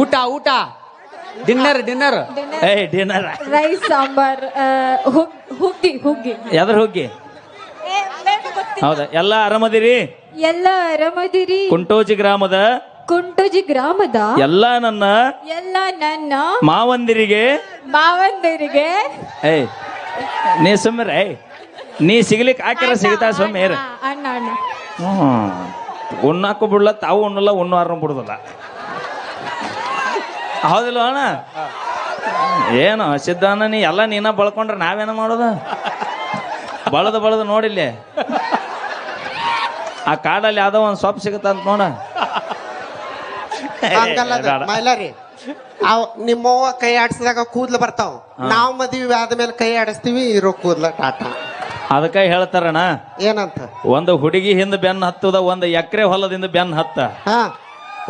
ಊಟ ಊಟ. Dinner dinner ಏ ಡಿನ್ನರ್ ರೈಸ್ ಸಾಂಬಾರ್ ಹುಗ್ಗಿ ಹುಗ್ಗಿ. ಯಾವ್ದ್ರ ಹುಗ್ಗಿ? ಹೌದಾ? ಎಲ್ಲ ಆರಾಮದಿರಿ? ಎಲ್ಲ ಆರಾಮದಿರಿ. ಕುಂಟೋಜಿ ಗ್ರಾಮದ? ಕುಂಟೋಜಿ ಗ್ರಾಮದ? ಎಲ್ಲ ನನ್ನ? ಎಲ್ಲ ನನ್ನ? ಮಾವಂದಿರಿಗೆ? ಮಾವಂದಿರಿಗೆ? ಏ ನೀ ಸುಮ್ಮನೆ ಏಯ್ ನೀ ಸಿಗ್ಲಿಕ್ಕೆ ಹಾಕಿರ ಸಿಗ್ತಾ ಸುಮ್ಮನೆ ಅಣ್ಣ ಅಣ್ಣ ಹ್ಞೂ ಉಣ್ಣಾಕು ಬಿಡ್ಲ ತಾವು ಉಣ್ಣಲ್ಲ ಉಣ್ಣಾರ ಬಿಡುದಿಲ್ಲ. ಹೌದಿಲ್ಲ ಅಣ್ಣ. ಏನು ಸಿದ್ಧಾನ ನೀ ಎಲ್ಲ ನೀನ ಬಳ್ಕೊಂಡ್ರೆ ನಾವೇನ ಮಾಡೋದು? ಬಳದ ಬಳದ ನೋಡಿಲ್ಲಿ. ಆ ಕಾಡಲ್ಲಿ ಯಾವ್ದೋ ಒಂದು ಸೊಪ್ಪು ಸಿಗುತ್ತಂತ ನೋಡ. ಮೈಲಾರಿ ಅವ್ ನಿಮ್ಮವ್ವ ಕೈ ಆಡಿಸಿದಾಗ ಕೂದ್ಲು ಬರ್ತಾವ. ನಾವು ಮದುವೆ ಆದ್ಮೇಲೆ ಕೈ ಆಡಿಸ್ತೀವಿ ಇರೋ ಕೂದ್ಲ ಟಾಟ. ಅದಕ್ಕೆ ಹೇಳ್ತಾರಣ್ಣ. ಏನಂತ? ಒಂದು ಹುಡುಗಿ ಹಿಂದೆ ಬೆನ್ನು ಹತ್ತದ ಒಂದು ಎಕರೆ ಹೊಲದಿಂದ ಬೆನ್ನು ಹತ್ತ. ಹಾ.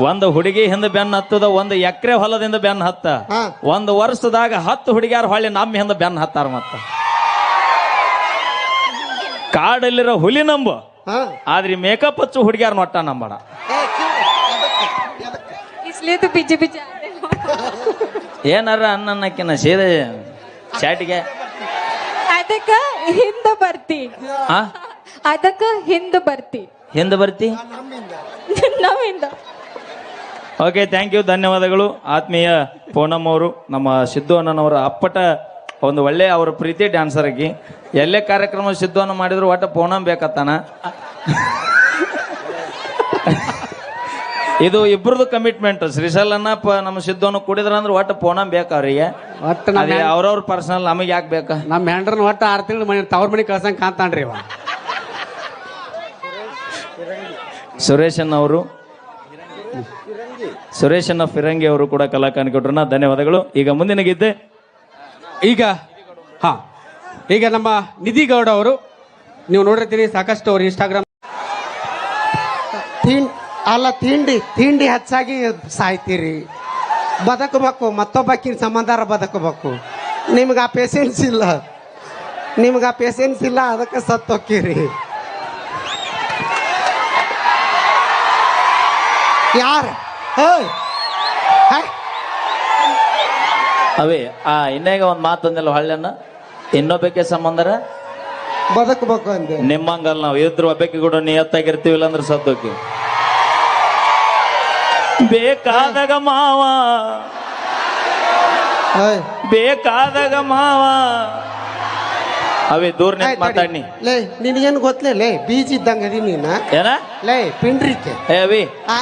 ಒಂದು ಹುಡುಗಿ ಹಿಂದೆ ಬೆನ್ನು ಹತ್ತದ ಒಂದು ಎಕರೆ ಹೊಲದಿಂದ ಬೆನ್ನು ಹತ್ತ ಹಾ. ಒಂದು ವರ್ಷದಾಗ ಹತ್ತು ಹುಡುಗಿಯಾರ ಹೊಳ್ಳಿ ನಮ್ಮ ಹಿಂದೆ ಬೆನ್ನು ಹತ್ತಾರ ಮತ್ತ ಕಾಡಲ್ಲಿರೋ ಹುಲಿ ನಂಬು ಹಾ ಆದ್ರೆ ಮೇಕಪ್ ಹಚ್ಚು ಹುಡುಗಿಯಾರ ನೊಟ್ಟ ನಂಬಣ ಏ, ಕಿವಿ, ಎದಕ್ಕೆ? ಎದಕ್ಕೆ? इसलिए तो पीछे पीछे आते हो ಏನಾರ ಅನ್ನಕ್ಕಿನ ಸೀದೆ ಚಾಟಿಗೆ ಅದಕ್ಕ ಹಿಂದ ಬರ್ತಿ ಆ ಅದಕ್ಕ ಹಿಂದ ಬರ್ತಿ ಹಿಂದೆ ಬರ್ತಿ ನಮ್ಮಿಂದ ಓಕೆ ಥ್ಯಾಂಕ್ ಯು ಧನ್ಯವಾದಗಳು. ಆತ್ಮೀಯ ಪೂನಮ್ ಅವರು ನಮ್ಮ ಸಿದ್ದು ಅಣ್ಣನವರ ಅಪ್ಪಟ ಒಂದು ಒಳ್ಳೆ ಅವರ ಪ್ರೀತಿ ಡ್ಯಾನ್ಸರ್ ಆಗಿ. ಎಲ್ಲೇ ಕಾರ್ಯಕ್ರಮ ಸಿದ್ದು ಅನ್ನ ಮಾಡಿದ್ರು ಒಟ್ಟ ಪೂನಮ್ ಬೇಕತ್ತಾನ ಇದು ಇಬ್ಬರದು ಕಮಿಟ್ಮೆಂಟ್ ಶ್ರೀಶಲ್ ಪ ನಮ್ಮ ಸಿದ್ದು ಕುಡಿದ್ರ ಅಂದ್ರೆ ಒಟ್ಟು ಪೂನಮ್ ಬೇಕು ಅವರಿಗೆ? ಒಟ್ಟು ನಮ್ಮ ಅದೇ ಅವ್ರವ್ರ ಪರ್ಸನಲ್ ನಮಗೆ ಯಾಕೆ ಬೇಕಾ? ನಮ್ಮ ಹೆಂಡ್ರನ್ ಒಟ್ಟ ಆರು ತಿಂಗಳು ಮನೆ ತವ್ರ ಮನೆ ಕಳ್ಸಂಗ್ ಕಾಂತಾನ್ರಿ ಇವ. ಸುರೇಶನ್ ಅವರು ಸುರೇಶನ್ನ ಫಿರಂಗಿ ಅವರು ಕೂಡ ಕಲಾಕಾನಿ ಕೊಟ್ಟರು. ಧನ್ಯವಾದಗಳು. ಈಗ ಮುಂದಿನ ಗೀತೆ. ಈಗ ಹಾ ಈಗ ನಮ್ಮ ನಿಧಿ ಗೌಡ ಅವರು ನೀವು ನೋಡಿರ್ತೀರಿ ಸಾಕಷ್ಟು ಅವರು ಇನ್ಸ್ಟಾಗ್ರಾಮ್ ತಿಂಡಿ ಅಲ್ಲ ತಿಂಡಿ ತಿಂಡಿ ಹೆಚ್ಚಾಗಿ ಸಾಯ್ತೀರಿ. ಬದುಕಬೇಕು ಮತ್ತೊಬ್ಬಕ್ಕಿನ ಸಂಬಂಧಾರ ಬದುಕಬೇಕು. ನಿಮ್ಗೆ ಆ ಪೇಷನ್ಸ್ ಇಲ್ಲ. ನಿಮ್ಗೆ ಆ ಪೇಷನ್ಸ್ ಇಲ್ಲ ಅದಕ್ಕೆ ಸತ್ತೋಕ್ಕಿರಿ ಯಾರು? ಅವೇ ಆ ಇನ್ನೇಗ ಒಂದು ಮಾತು ಅಂದಿಲ್ಲ ಹಳ್ಳೆನ ಇನ್ನೊಬ್ಬಕ್ಕೆ ಸಂಬಂಧರ? ಬದುಕಬೇಕು ಅಂದೆ. ನಿಮ್ಮಂಗಲ್ಲ ನಾವು ಇದ್ರ ಒಬ್ಬಕ್ಕೆ ಕೂಡ ನಿಯತ್ತಾಗಿರ್ತೀವಿ ಇಲ್ಲಾಂದ್ರೆ ಸದ್ದಕ್ಕೆ ಬೇಕಾದಾಗ ಮಾವ. ಬೇಕಾದಾಗ ಮಾವ. ಅವೇ ದೂರ ನಿಂತ್ ಮಾತಾಡ್ನಿ. ಲೇ ನಿನಗೇನು ಗೊತ್ತಲೇ ಲೇ ಬೀಜ ಇದ್ದಂಗೆ ಅದಿ ನೀನ? ಏನ? ಲೇ ಪಿಂಡ್ರಿಕೆ. ಏ ಅವಿ. ಆ?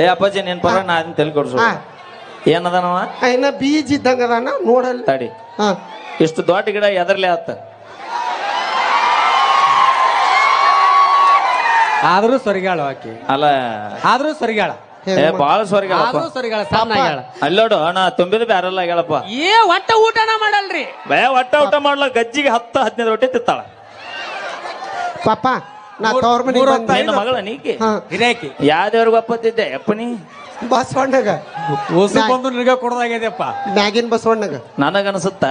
ಏ ಅಪ್ಪಾಜಿ ನಿನ್ ಪರ ನಾ ಅದನ್ನ ತಿಳ್ಕೊಡ್ಸು ಹಾ. ಏನದನವ? ಇನ್ನ ಬೀಜ ಇದ್ದಂಗ ಅದಾನ ನೋಡಲ್ಲ. ತಡಿ. ಹಾ. ಇಷ್ಟು ದೊಡ್ಡ ಗಿಡ ಎದರ್ಲೆ ಆತ? ಆದ್ರೂ ಸ್ವರ್ಗಾಳ ಆಕಿ. ಅಲ್ಲ. ಆದ್ರೂ ಸ್ವರ್ಗಾಳ ಏ ಬಾಳ ಸ್ವರ್ಗಪ್ಪ ಆದ್ರೂ ಸ್ವರ್ಗಾಳ ಸಣ್ಣಾಗ್ಯಾಳ ಅಲ್ಲೋಡು ಅಣ್ಣ ತುಂಬಿದ ಬ್ಯಾರಲ್ಲ ಆಗ್ಯಾಳಪ್ಪ. ಏ ಒಟ್ಟ ಊಟನ ಮಾಡಲ್ರಿ. ಬೇ ಒಟ್ಟ ಊಟ ಮಾಡ್ಲ ಗಜ್ಜಿಗೆ ಹತ್ತು ಹದಿನೈದು ರೊಟ್ಟಿ ತಿತ್ತಾಳ ಪಾಪ. ನಾ ತವ್ರ ಮನೆಗೆ ಮೂರು ಬಂದೆ. ನಿನ್ನ ಮಗಳ ನೀಕಿ ಹಾ. ಹಿರೇಕಿ ಯಾವ್ದೇವ್ರಿಗೆ ಒಪ್ಪತ್ತಿದ್ದೆ? ಅಪ್ಪನಿ? ಬಸವಣ್ಣಗ. ಓಸು ಬಂದು ನಿನಗೆ ಮ್ಯಾಗಿನ್ ಮ್ಯಾಗಿನ ಬಸವಣ್ಣಗ. ನನಗನ್ಸುತ್ತ?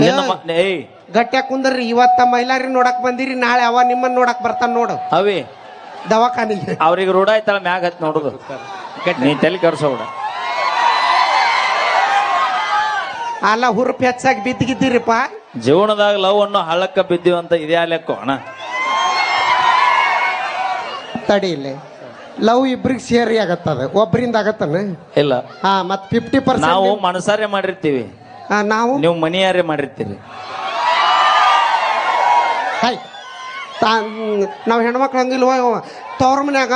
ನಿನ್ನ ಮ- ಏಯ್. ಗಟ್ಟ್ಯಾಗ ಕುಂದ್ರಿ ಇವತ್ತ ಮಹಿಳಾರಿ ನೋಡಕ್ ಬಂದಿರಿ ನಾಳೆ ಅವ ನಿಮ್ಮನ್ನ ನೋಡಕ್ ಬರ್ತಾನ ನೋಡು. ಅವಿ. ದವಾಖಾನಿಗೆ ಅವ್ರಿಗೆ ರೂಢ ಆಯ್ತಲ್ಲ ಮ್ಯಾಗ ಹತ್ತಿ ನೋಡುದು. ನೀ ತಲೆ ಕರ್ಸೋಡ ಅಲ್ಲ ಹುರುಪ್ ಹೆಚ್ಚಾಗಿ ಬಿದ್ದಿಗಿದ್ದೀರಿಪ್ಪ. ಜೀವನದಾಗ ಲವ್ ಅನ್ನೋ ಹಳ್ಳಕ್ಕ ಬಿದ್ದೀವಂತ ಇದೇ ಲೆಕ್ಕ ಅಣ್ಣ? ತಡಿ ಇಲ್ಲಿ. ಲವ್ ಇಬ್ರಿಗೆ ಸೇರಿ ಆಗತ್ತದ ಒಬ್ಬರಿಂದ ಆಗತ್ತನ? ಇಲ್ಲ. ಹಾ ಮತ್ ಫಿಫ್ಟಿ ನಾವು ಪರ್ಸೆಂಟ್ ಮನಸಾರೆ ಮಾಡಿರ್ತೀವಿ. ನಾವು? ನೀವು ಮನಿಯಾರೆ ಮಾಡಿರ್ತೀರಿ. ಹಾಯ್ ತಾ ನಾವು ಹೆಣ್ಮಕ್ಳು ಹಂಗಿಲ್ವ? ತವ್ರ ಮನ್ಯಾಗ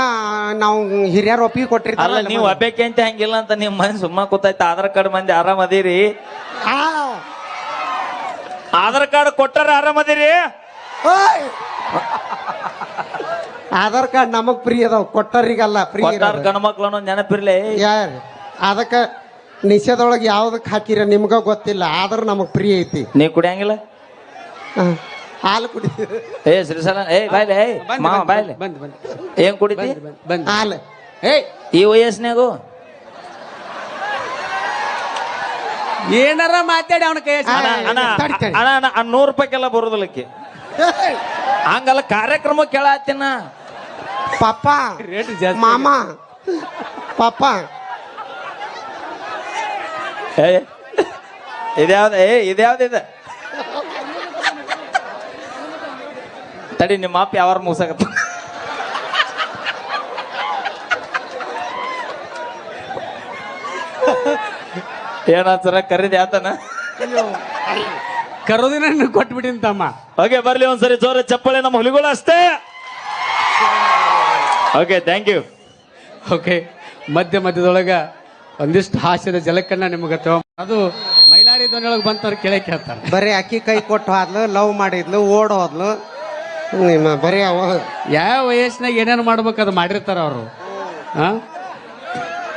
ನಾವು ಹಿರಿಯರು ಒಪ್ಪಿಗೆ ಅಲ್ಲ ಕೊಟ್ಟಿರ್ತಾರಲ್ಲ ನೀವು ಅಬೇಕೆ ಅಂತ ಹಂಗಿಲ್ಲ ಅಂತ ನಿಮ್ಮ ಮನೆ ಸುಮ್ಮ ಕೂತೈತೆ ಆಧಾರ್ ಕಾರ್ಡ್ ಮಂದಿ ಆರಾಮದಿರಿ ಆ, ಆಧಾರ್ ಕಾರ್ಡ್ ಕೊಟ್ಟಾರ ಅದೀರಿ? ಓಯ್! ಆಧಾರ್ ಕಾರ್ಡ್ ನಮಗ್ ಫ್ರೀ ಅದಾವ ಕೊಟ್ಟರಿಗಲ್ಲ ಫ್ರೀ ಕೊಟ್ಟಾರ ಗಣಮಕ್ಳು ಅನ್ನೋದು ನೆನಪಿರ್ಲಿ. ಯಾರ? ಅದಕ್ಕೆ ನಿಷೇಧೊಳಗೆ ಯಾವ್ದಕ್ ಹಾಕಿರ ನಿಮ್ಗ ಗೊತ್ತಿಲ್ಲ ಆದ್ರೂ ನಮಗ್ ಫ್ರೀ ಐತಿ. ನೀ ಕುಡಿಯಂಗಿಲ್ಲ? ಹ. ಹಾಲು ಕುಡಿ. ಏ ಶ್ರೀಶಾಲ ಏ ಬಾಯ್ಲೆ ಏ ಮಾವ ಬಾಯ್ಲೆ. ಬಂದ್ ಬಂದ್. ಏನ್ ಕುಡಿತಿ? ಬಂದ್ ಹಾಲು. ಏಯ್! ಈ ವಯಸ್ಸಿನಾಗು ಏನಾರ ಮಾತಾಡಿ ಅವನ ಕೈ ಅಣ್ಣ ಅಣ್ಣ ತಡಿ, ತಡಿ. ಅಣ್ಣ ಅಣ್ಣ ಅಣ್ಣ ನೂರು ರೂಪಾಯಿಗೆಲ್ಲ ಬರೋದಿಲ್ಲಕ್ಕೆ. ಹಂಗಲ್ಲ ಕಾರ್ಯಕ್ರಮ ಕೇಳತ್ತೀನ ಪಾಪ ರೇಟ್ ಜಾಸ್ತಿ ಮಾಮ ಪಾಪ. ಏ ಇದ್ಯಾವ್ದು ಏ ಇದ್ಯಾವ್ದಿದೆ ತಡಿ ನಿಮ್ಮ ಅಪ್ಪ ಯಾವಾರ ಮುಗಿಸಾಕತ್ತ. ಏನಾತರ ಕರೀದಿ ಆತನ? ಕರೋದಿನ ಕೊಟ್ಬಿಟ್ಟಿನ ತಮ್ಮ. ಹೋಗಿ ಬರ್ಲಿ ಒಂದ್ಸರಿ ಜೋರ ಚಪ್ಪಳೆ ನಮ್ಮ ಹುಲಿಗಳು ಅಷ್ಟೇ. ಓಕೆ ಥ್ಯಾಂಕ್ ಯು ಓಕೆ ಮಧ್ಯ ಮಧ್ಯದೊಳಗೆ ಒಂದಿಷ್ಟು ಹಾಸ್ಯದ ಜಲಕ್ಕನ್ನ ನಿಮಗೆ ತಗೊ ಅದು ಮೈಲಾರಿ ಧ್ವನಿಯೊಳಗೆ ಬಂತವ್ರು ಕೇಳಕ್ಕೆ ಕೇಳ್ತಾರೆ. ಬರೀ ಅಕ್ಕಿ ಕೈ ಕೊಟ್ಟು ಹೋದ್ಲು ಲವ್ ಮಾಡಿದ್ಲು ಓಡ್ ಹೋದ್ಲು. ನಿಮ್ಮ ಬರೀ ಅವ ಯಾವ ವಯಸ್ಸಿನಾಗ ಏನೇನು ಮಾಡ್ಬೇಕು ಅದು ಮಾಡಿರ್ತಾರ ಅವರು.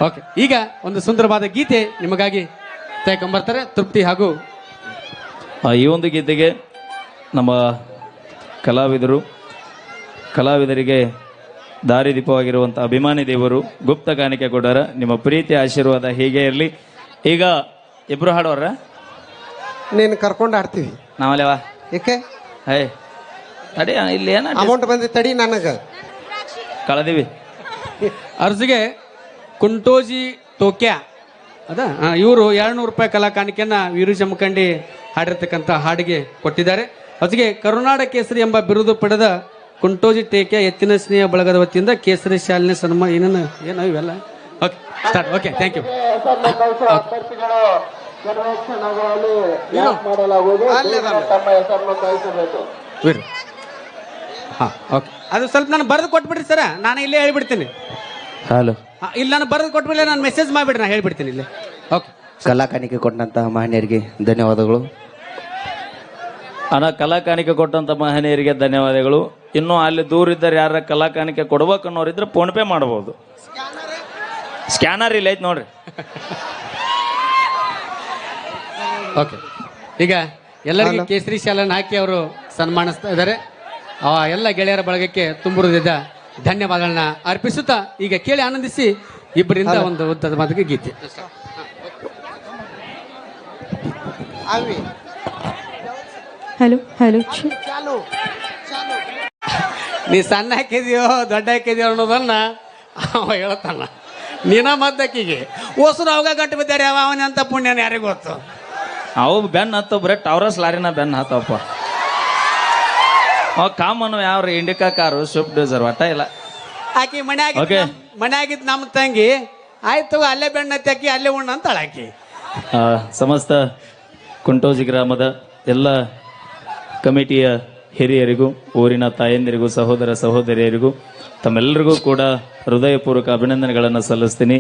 ಓಕೆ ಈಗ ಒಂದು ಸುಂದರವಾದ ಗೀತೆ ನಿಮಗಾಗಿ ತೆಗೊಂಬರ್ತಾರೆ. ತೃಪ್ತಿ ಹಾಗೂ ಆ, ಈ ಒಂದು ಗೀತೆಗೆ ನಮ್ಮ ಕಲಾವಿದರು ಕಲಾವಿದರಿಗೆ ದಾರಿದೀಪವಾಗಿರುವಂಥ ಅಭಿಮಾನಿ ದೇವರು ಗುಪ್ತ ಕಾಣಿಕೆ ಕೊಡೋರ ನಿಮ್ಮ ಪ್ರೀತಿ ಆಶೀರ್ವಾದ ಹೀಗೆ ಇರಲಿ. ಈಗ ಇಬ್ರು ಹಾಡೋರ ನೀನು ಕರ್ಕೊಂಡು ಆಡ್ತೀವಿ ನಾವಲ್ಲೇವಾ ಏಕೆ? ಹೇ ತಡಿ ಇಲ್ಲಿ ಏನ ಅಮೌಂಟ್ ಬಂದಿ ತಡಿ ನನಗೆ. ಕಳೆದಿವಿ. ಅರ್ಜಿಗೆ ಕುಂಟೋಜಿ ಟೋಕ್ಯಾ. ಅದ? ಇವರು ಎರಡ್ನೂರು ರೂಪಾಯಿ ಕಲಾ ಕಾಣಿಕೆಯನ್ನ ವೀರು ಜಮಖಂಡಿ ಹಾಡಿರ್ತಕ್ಕಂಥ ಹಾಡಿಗೆ ಕೊಟ್ಟಿದ್ದಾರೆ. ಅದಕ್ಕೆ ಕರುನಾಡ ಕೇಸರಿ ಎಂಬ ಬಿರುದು ಪಡೆದ ಕುಂಟೋಜಿ ಟೇಕೆ ಎತ್ತಿನ ಸ್ನೇಹ ಬಳಗದ ವತಿಯಿಂದ ಕೇಸರಿ ಶಾಲಿನ ಸನ್ಮಾನ ಏನೇನು ಏನು ಇವೆಲ್ಲ? Okay start okay thank you ಹಾಂ ಓಕೆ ಅದು ಸ್ವಲ್ಪ ನಾನು ಬರೆದು ಕೊಟ್ಬಿಡ್ರಿ ಸರ. ನಾನು ಇಲ್ಲೇ ಹೇಳ್ಬಿಡ್ತೀನಿ. ಹಲೋ. ಇಲ್ಲಿ ನಾನು ಬರೆದು ಕೊಟ್ಬಿಡ್ಲೆ ನಾನು ಮೆಸೇಜ್ ಮಾಡಿಬಿಡ್ರಿ ನಾನು ಹೇಳ್ಬಿಡ್ತೀನಿ ಇಲ್ಲಿ. ಓಕೆ ಕಲಾಕಾನಿಕೆ ಕೊಟ್ಟಂತಹ ಮಹನೀಯರಿಗೆ ಧನ್ಯವಾದಗಳು. ಅಣ್ಣ ಕಲಾಕಾನಿಕೆ ಕೊಟ್ಟಂತ ಮಹನೀಯರಿಗೆ ಧನ್ಯವಾದಗಳು. ಇನ್ನು ಅಲ್ಲಿ ದೂರ ಇದ್ದಾರೆ ಯಾರ ಕಲಾಕಾನಿಕೆ ಕೊಡ್ಬೇಕು ಅನ್ನೋರಿದ್ರೆ ಫೋನ್ ಪೇ ಮಾಡ್ಬೋದು. ಸ್ಕ್ಯಾನರ್ ಇಲ್ಲ ಐತ್ ನೋಡ್ರಿ. ಓಕೆ ಈಗ ಎಲ್ಲರಿಗೂ ಕೇಸರಿ ಶಾಲನ್ನು ಹಾಕಿ ಅವರು ಸನ್ಮಾನಿಸ್ತಾ ಇದ್ದಾರೆ. ಆ ಎಲ್ಲ ಗೆಳೆಯರ ಬಳಗಕ್ಕೆ ತುಂಬುರುದಿದ್ದ ಧನ್ಯವಾದಗಳನ್ನ ಅರ್ಪಿಸುತ್ತಾ ಈಗ ಕೇಳಿ ಆನಂದಿಸಿ ಇಬ್ಬರಿಂದ ಒಂದು ಉದ್ದದ ಮಾತಿಗೆ ಗೀತೆ. ಅವಿ. Hello hello. ನೀ ಸಣ್ಣ ಹಾಕಿದ್ಯೋ ದೊಡ್ಡ ಹಾಕಿದ್ಯೋ ಅನ್ನೋದನ್ನ ಅವ ಹೇಳ್ತಾನ. ನೀನ ಮದ್ದಕ್ಕಿಗೆ. ಓಸರು ಅವಾಗ ಗಂಟು ಬಿದ್ದಾರೆ ಅವ ಅವನ ಅಂತ ಪುಣ್ಯನ ಯಾರಿಗೂ ಗೊತ್ತು? ಅವು ಬೆನ್ ಹತ್ತು ಬರೀ ಟವರಸ್ ಲಾರಿನ ಬೆನ್ ಹತ್ತವಪ್ಪ ಅವ ಕಾಮನ್ ಯಾವ್ರಿ? ಇಂಡಿಕಾ ಕಾರು ಸ್ವಿಫ್ಟ್ ಡಿಸೈರ್ ಒಟ್ಟ ಇಲ್ಲ. ಆಕಿ ಮನೆ ಆಗಿದ್ ನಮ್ಮ ತಂಗಿ ಆಯ್ತು ಅಲ್ಲೇ ಬೆಣ್ಣ ತೆಕ್ಕಿ ಅಲ್ಲೇ ಉಣ್ಣ ಅಂತ ಆಕಿ ಆ, ಸಮಸ್ತ ಕುಂಟೋಜಿ ಗ್ರಾಮದ ಎಲ್ಲ ಕಮಿಟಿಯ ಹಿರಿಯರಿಗೂ ಊರಿನ ತಾಯಂದಿರಿಗೂ ಸಹೋದರ ಸಹೋದರಿಯರಿಗೂ ತಮ್ಮೆಲ್ಲರಿಗೂ ಕೂಡ ಹೃದಯಪೂರ್ವಕ ಅಭಿನಂದನೆಗಳನ್ನು ಸಲ್ಲಿಸ್ತೀನಿ.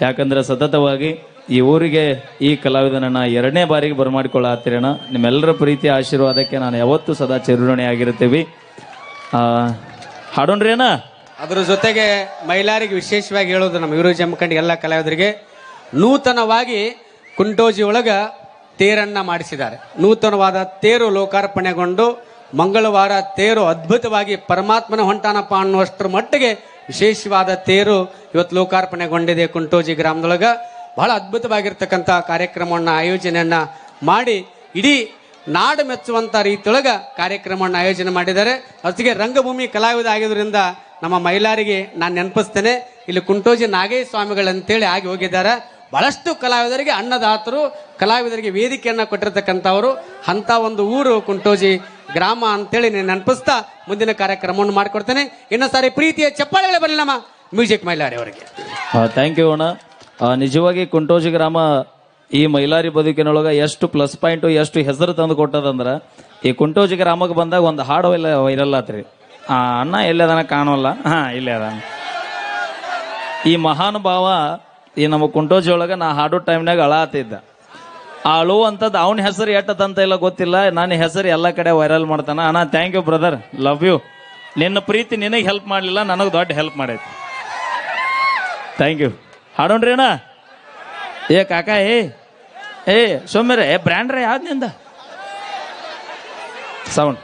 ಯಾಕಂದ್ರೆ ಸತತವಾಗಿ ಈ ಊರಿಗೆ ಈ ಕಲಾವಿದನನ್ನು ಎರಡನೇ ಬಾರಿಗೆ ಬರಮಾಡಿಕೊಳ್ಳಾತಿರೋಣ. ನಿಮ್ಮೆಲ್ಲರ ಪ್ರೀತಿ ಆಶೀರ್ವಾದಕ್ಕೆ ನಾನು ಯಾವತ್ತೂ ಸದಾ ಚಿರುಣೆಯಾಗಿರ್ತೀವಿ ಆ, ಹಾಡೋಣ್ರಿ ಅಣ್ಣ ಅದ್ರ ಜೊತೆಗೆ ಮಹಿಳಾರಿಗೆ ವಿಶೇಷವಾಗಿ ಹೇಳೋದು ನಮ್ಮ ಇವರು ಜಮಖಂಡಿ ಎಲ್ಲ ಕಲಾವಿದರಿಗೆ ನೂತನವಾಗಿ ಕುಂಟೋಜಿ ಒಳಗ ತೇರನ್ನ ಮಾಡಿಸಿದ್ದಾರೆ. ನೂತನವಾದ ತೇರು ಲೋಕಾರ್ಪಣೆಗೊಂಡು ಮಂಗಳವಾರ ತೇರು ಅದ್ಭುತವಾಗಿ ಪರಮಾತ್ಮನ ಹೊಂಟಾನಪ್ಪ ಅನ್ನುವಷ್ಟರ ಮಟ್ಟಿಗೆ ವಿಶೇಷವಾದ ತೇರು ಇವತ್ತು ಲೋಕಾರ್ಪಣೆಗೊಂಡಿದೆ ಕುಂಟೋಜಿ ಗ್ರಾಮದೊಳಗೆ. ಬಹಳ ಅದ್ಭುತವಾಗಿರ್ತಕ್ಕಂಥ ಕಾರ್ಯಕ್ರಮವನ್ನು ಆಯೋಜನೆಯನ್ನ ಮಾಡಿ ಇಡೀ ನಾಡು ಮೆಚ್ಚುವಂತ ರೀತಿಯೊಳಗ ಕಾರ್ಯಕ್ರಮವನ್ನು ಆಯೋಜನೆ ಮಾಡಿದ್ದಾರೆ. ಅದಕ್ಕೆ ರಂಗಭೂಮಿ ಕಲಾವಿದ ಆಗಿದ್ದರಿಂದ ನಮ್ಮ ಮಹಿಳಾರಿಗೆ ನಾನು ನೆನಪಿಸ್ತೇನೆ. ಇಲ್ಲಿ ಕುಂಟೋಜಿ ನಾಗೇಶ ಸ್ವಾಮಿಗಳಂತೇಳಿ ಆಗಿ ಹೋಗಿದ್ದಾರೆ. ಬಹಳಷ್ಟು ಕಲಾವಿದರಿಗೆ ಅನ್ನದಾತರು, ಕಲಾವಿದರಿಗೆ ವೇದಿಕೆಯನ್ನು ಕೊಟ್ಟಿರ್ತಕ್ಕಂಥವರು. ಅಂಥ ಒಂದು ಊರು ಕುಂಟೋಜಿ ಗ್ರಾಮ ಅಂತೇಳಿ ನೀನು ನೆನಪಿಸ್ತಾ ಮುಂದಿನ ಕಾರ್ಯಕ್ರಮವನ್ನು ಮಾಡಿಕೊಡ್ತೇನೆ. ಇನ್ನೊಂದು ಸಾರಿ ಪ್ರೀತಿಯ ಚಪ್ಪಾಳೆಗಳೇ ಬರಲಿ ನಮ್ಮ ಮ್ಯೂಸಿಕ್ ಮೈಲಾರಿ ಅವರಿಗೆ. ಥ್ಯಾಂಕ್ ಯು ಅಣ್ಣ. ನಿಜವಾಗಿ ಕುಂಟೋಜಿ ಗ್ರಾಮ ಈ ಮೈಲಾರಿ ಬದುಕಿನೊಳಗೆ ಎಷ್ಟು ಪ್ಲಸ್ ಪಾಯಿಂಟ್ ಎಷ್ಟು ಹೆಸರು ತಂದು ಕೊಟ್ಟದಂದ್ರೆ, ಈ ಕುಂಟೋಜಿ ಗ್ರಾಮಕ್ಕೆ ಬಂದಾಗ ಒಂದು ಹಾಡು ಇಲ್ಲ ಆ, ಅಣ್ಣ ಎಲ್ಲದನ್ನ ಕಾಣೋಲ್ಲ. ಹಾ, ಇಲ್ಲೇ ಅದ ಈ ಮಹಾನುಭಾವ ಈ ನಮ್ಮ ಕುಂಟೋಜಿ ಒಳಗೆ ನಾ ಹಾಡೋ ಟೈಮ್ನಾಗ ಅಳಾತಿದ್ದ ಆ ಅಳುವಂಥದ್ದು ಅವನ ಹೆಸರು ಎಟ್ಟದಂತ ಇಲ್ಲ ಗೊತ್ತಿಲ್ಲ ನನ್ನ ಹೆಸರು ಎಲ್ಲ ಕಡೆ ವೈರಲ್ ಮಾಡ್ತಾನೆ. ಅಣ್ಣ thank you brother love you ನಿನ್ನ ಪ್ರೀತಿ ನಿನಗೆ ಹೆಲ್ಪ್ ಮಾಡಲಿಲ್ಲ, ನನಗೆ ದೊಡ್ಡ ಹೆಲ್ಪ್ ಮಾಡೈತಿ. ಥ್ಯಾಂಕ್ ಯು ಹಾಡೋಣ್ರಿ ಅಣ್ಣ. ಏ, ಕಾಕ, ಏ ಏ, ಸೌಮ್ಯರೇ ಬ್ರ್ಯಾಂಡ್ರೆ ಯಾವ್ದು ನಿಂದ? ಸೌಂಡ್